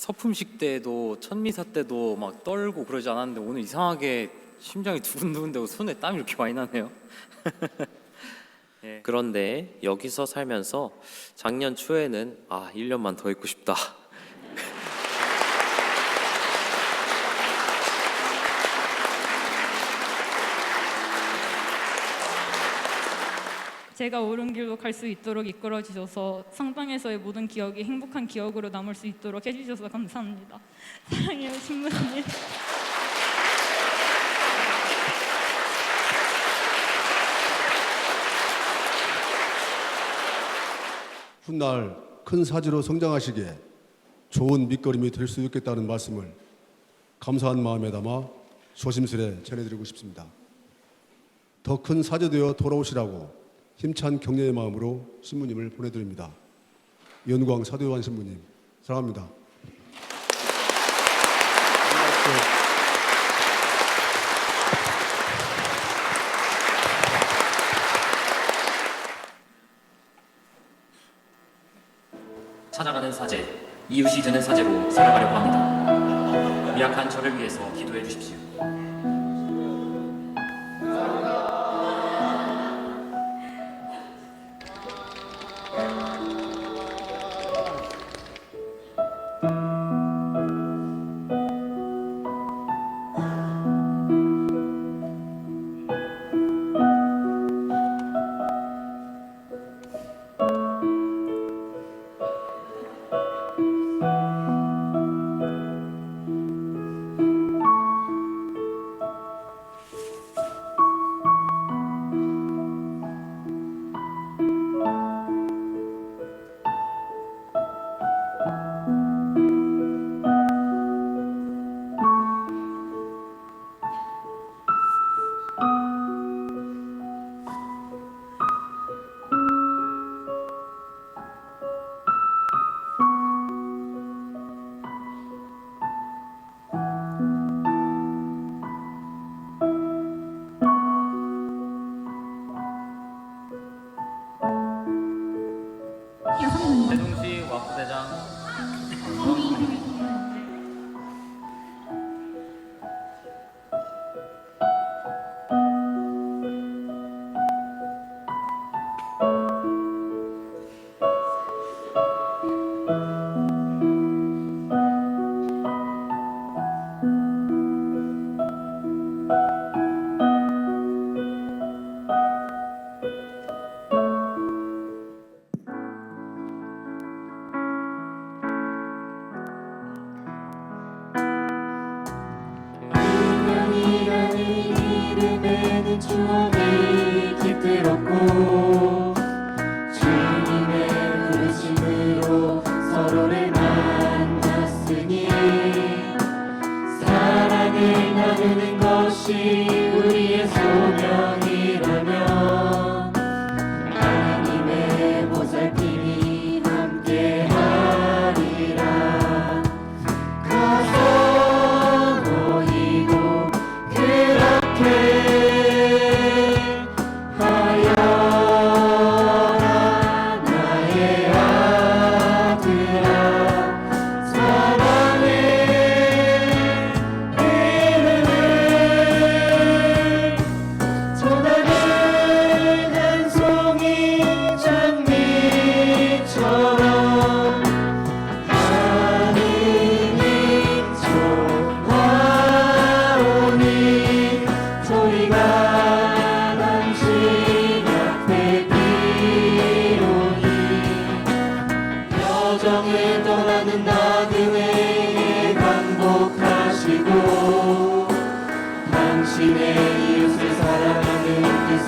서품식 때도 천미사 때도 막 떨고 그러지 않았는데 오늘 이상하게 심장이 두근두근되고 손에 땀이 이렇게 많이 나네요. 예. 그런데 여기서 살면서 작년 초에는 아 1년만 더 있고 싶다. 제가 옳은 길로 갈 수 있도록 이끌어 주셔서 상방에서의 모든 기억이 행복한 기억으로 남을 수 있도록 해주셔서 감사합니다. 사랑해요 신부님. 훗날 큰 사지로 성장하시기에 좋은 밑거름이 될 수 있겠다는 말씀을 감사한 마음에 담아 조심스레 전해드리고 싶습니다. 더 큰 사제되어 돌아오시라고 힘찬 격려의 마음으로 신부님을 보내드립니다. 연광 사도요한 신부님 사랑합니다. 찾아가는 사제, 이웃이 되는 사제로 살아가려고 합니다. 미약한 저를 위해서 기도해 주십시오. 나누는 것이 우리의 소명이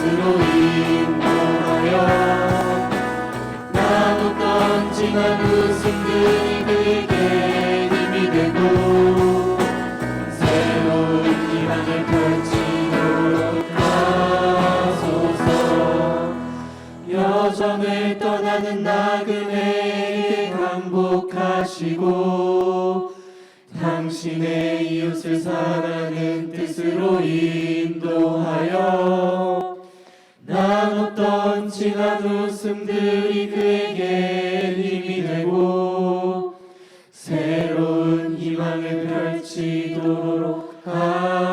뜻으로 인도하여 나눴던 진한 웃음들이 그에게 힘이 되고 새로운 희망을 펼치도록 하소서 여정을 떠나는 나그네에게 강복하시고 당신의 이웃을 사랑하는 뜻으로 인도하여 나눴던 진한 웃음들이 그에게 힘이 되고 새로운 희망을 펼치도록 하소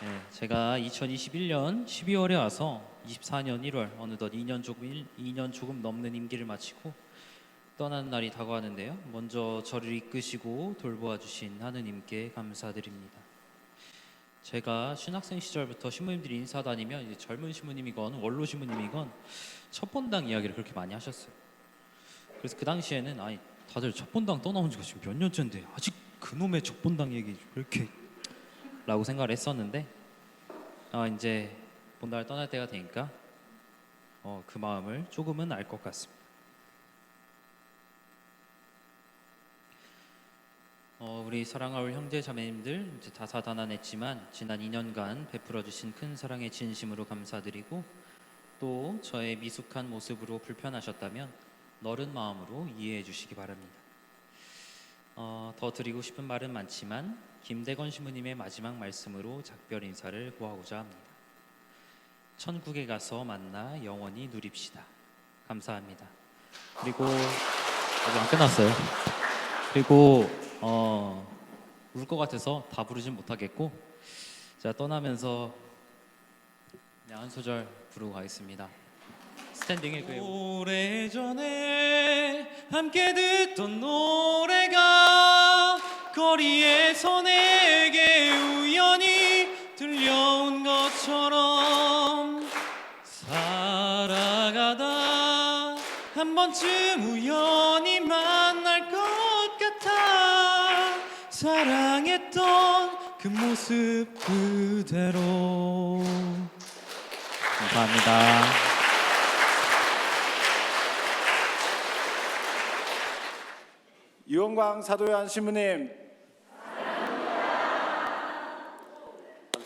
네, 제가 2021년 12월에 와서 24년 1월 어느덧 2년 조금 일- 2년 조금 넘는 임기를 마치고 떠나는 날이 다가왔는데요. 먼저 저를 이끄시고 돌보아 주신 하느님께 감사드립니다. 제가 신학생 시절부터 신부님들이 인사 다니면 이제 젊은 신부님이건 원로 신부님이건 첫 본당 이야기를 그렇게 많이 하셨어요. 그래서 그 당시에는 아니 다들 첫 본당 떠나온 지가 지금 몇 년째인데 아직 그놈의 첫 본당 얘기 왜 이렇게 라고 생각을 했었는데 아 이제 본당을 떠날 때가 되니까 어, 그 마음을 조금은 알 것 같습니다. 어, 우리 사랑하올 형제 자매님들 이제 다사다난했지만 지난 2년간 베풀어 주신 큰 사랑의 진심으로 감사드리고 또 저의 미숙한 모습으로 불편하셨다면 너른 마음으로 이해해 주시기 바랍니다. 어, 더 드리고 싶은 말은 많지만 김대건 신부님의 마지막 말씀으로 작별 인사를 고하고자 합니다. 천국에 가서 만나 영원히 누립시다. 감사합니다. 그리고 아직 안 끝났어요. 그리고 어, 울 것 같아서 다 부르진 못하겠고 자 떠나면서 그냥 한 소절 부르고 가겠습니다. 스탠딩 읽고요. 오래전에 함께 듣던 노래가 거리에서 내게 우연히 들려온 것처럼 살아가다. 한 번쯤 우연히 만날 것 같아. 사랑했던 그 모습 그대로. 감사합니다. 유원광 사도연 신부님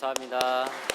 감사합니다.